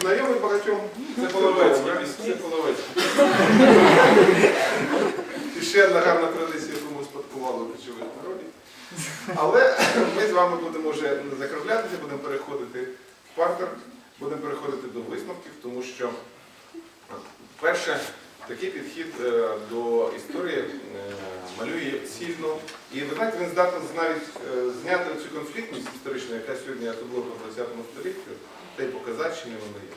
знайомий багатьом. Це пісні. Це половецькі. І ще одна гарна традиція, яку ми успадкували у ключових народів. Але ми з вами будемо вже не закруглятися, будемо переходити в партер, будемо переходити до висновків, тому що, перше, такий підхід е, до історії е, малює цільно. І ви знаєте, він здатний навіть е, зняти цю конфліктність історичну, яка сьогодні особливо в 20 столітті, та й показати, що не вона є.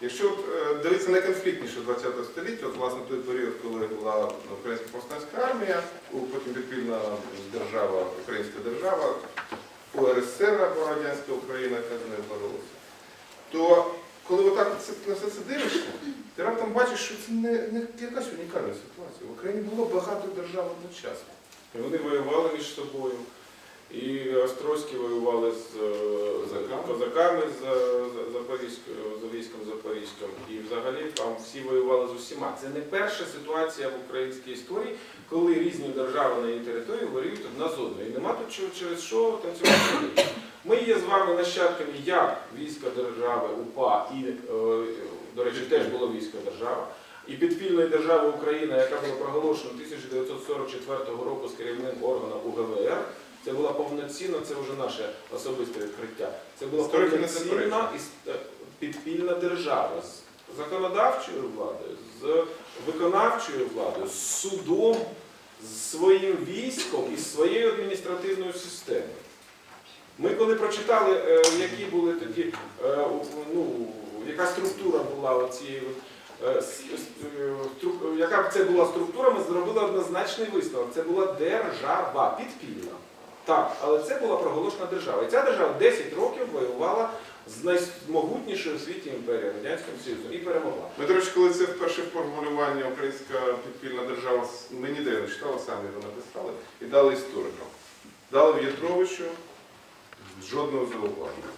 Якщо е, дивитися найконфліктніше 20 століття, от власне той період, коли була Українська повстанська армія, потім підпільна держава, Українська держава, УРСР або Радянська Україна, яка з нею боролася, то коли отак на все це дивишся, ти раптом бачиш, що це не, не якась унікальна ситуація. В Україні було багато держав одночасно. І Вони воювали між собою. І Острозькі воювали з е, Козаками. з з- Запорізькою, військом Запорізьким. І взагалі там всі воювали з усіма. Це не перша ситуація в українській історії, коли різні держави на її території воюють одна з одною. І нема тут чого- через що танцювати. Ми є з вами нащадками як війська держави УПА і, е, до речі, теж була війська держава. І підпільної держави Україна, яка була проголошена 1944 року з керівним органом УГВР, це була повноцінна, це вже наше особисте відкриття. Це була Історики повноцінна іс- е, підпільна держава з законодавчою владою, з виконавчою владою, з судом, з своїм військом і з своєю адміністративною системою. Ми коли прочитали, е, які були тоді, е, ну, яка структура була цієї, яка б це була структура, ми зробили однозначний висновок. Це була держава підпільна. Так, але це була проголошена держава. І ця держава 10 років воювала з наймогутнішою у світі імперією Радянським Союзом і перемогла. Ми, до речі, коли це вперше формулювання українська підпільна держава, ми ніде не читали, самі його написали, і дали історикам. Дали В'ятровичу жодного зауваження.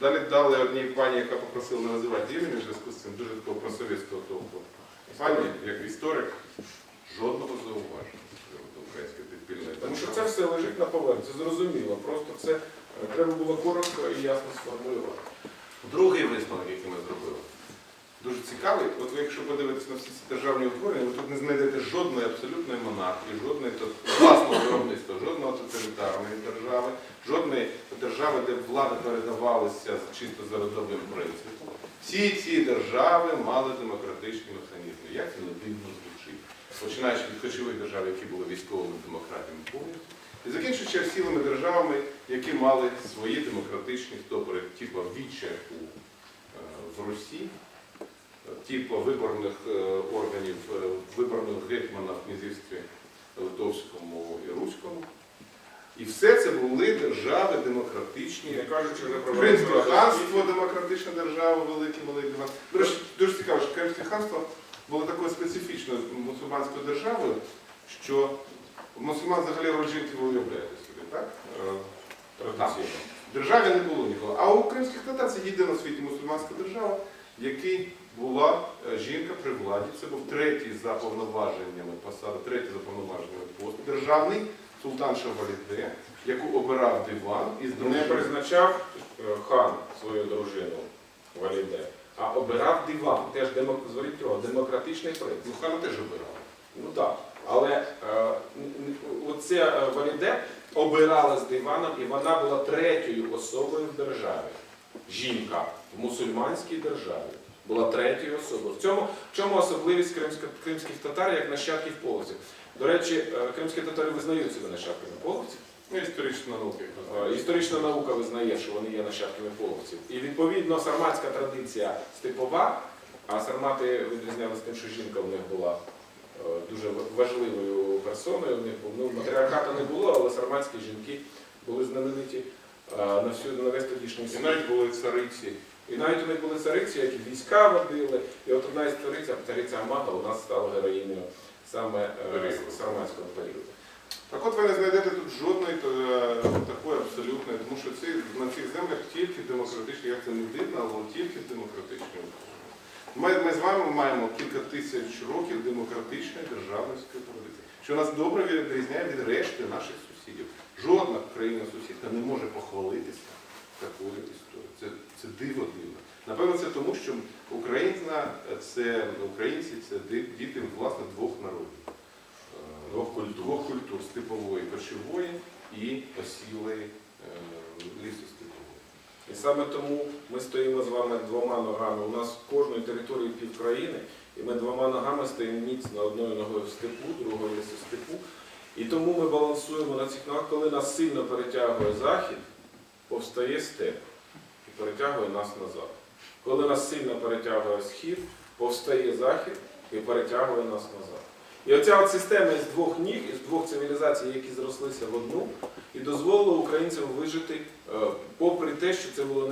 Далі дали одній пані, яка попросила не називати імені в зв'язку з цим, дуже такого просовєтського толку. Пані, як історик, жодного зауваження з приводу української підпільної Тому що лежить на поверхні, це зрозуміло. Просто це е, треба було коротко і ясно сформулювати. Другий висновок, який ми зробили, дуже цікавий. От ви, якщо подивитися на всі ці державні утворення, ви тут не знайдете жодної абсолютної монархії, жодної власного виробництва, жодного тоталітарної держави, жодної держави, де влада передавалася чисто за родовим принципом. Всі ці держави мали демократичні механізми. Як це не дивно звучить? Починаючи від ключових держав, які були військовими демократіями повністю, і закінчуючи цілими державами, які мали свої демократичні стопори, типу Віче у, е, в Русі, типу виборних е, органів, е, виборних гетьмана в князівстві Литовському і Руському. І все це були держави демократичні. Кажучи Кримське ханство, демократична держава, великий хан. До дуже цікаво, що Кримське ханство було такою специфічною мусульманською державою, що мусульман взагалі роль жінки ви уявляєте собі, так? Е, традиційно. Державі не було нікого. А у кримських татар це єдина в світі мусульманська держава, в якій була е, жінка при владі. Це був третій за повноваженнями посада, третій за повноваженнями пост. Державний султан Шаваліде, яку обирав диван із Не дружиною. призначав е, хан свою дружину Валіде, а обирав диван. Теж демок... демократичний принцип. Ну, хана теж обирав. Ну так. Але е, оце е, Валіде обирала з диваном, і вона була третьою особою в державі. Жінка в мусульманській державі була третьою особою. В цьому в чому особливість кримських татар як нащадків половців? До речі, е, кримські татари визнають себе нащадками половців. Ну, історична наука. Історична наука визнає, що вони є нащадками половців. І відповідно сарматська традиція степова, а сармати відрізнялися тим, що жінка в них була дуже важливою персоною. Ну, матріархату не було, але сарматські жінки були знамениті е, на всю на весь тодішній І навіть були цариці. І навіть у них були цариці, які війська водили. І от одна із цариць, цариця Амата, у нас стала героїнею саме е, Періоду. сарматського періоду. Так от ви не знайдете тут жодної е, такої абсолютної, тому що ці, на цих землях тільки демократичні, як це не дивно, але тільки демократичні. Ми, ми з вами маємо кілька тисяч років демократичної державницької традиції, що нас добре відрізняє від решти наших сусідів. Жодна країна сусідка не може похвалитися такою історією. Це, це диво дивно. Напевно, це тому, що Україна це українці, це діти власне двох народів. Е, Двох культур. Двох культур степової кочової і осілої е, лісостепової. І саме тому ми стоїмо з вами двома ногами. У нас в кожної території півкраїни, і ми двома ногами стоїмо міцно одною ногою в степу, другою в лісостепу. І тому ми балансуємо на цих ногах, коли нас сильно перетягує захід, повстає степ і перетягує нас назад. Коли нас сильно перетягує схід, повстає захід і перетягує нас назад. І оця от система із двох ніг, із двох цивілізацій, які зрослися в одну, і дозволила українцям вижити, е, попри те, що це було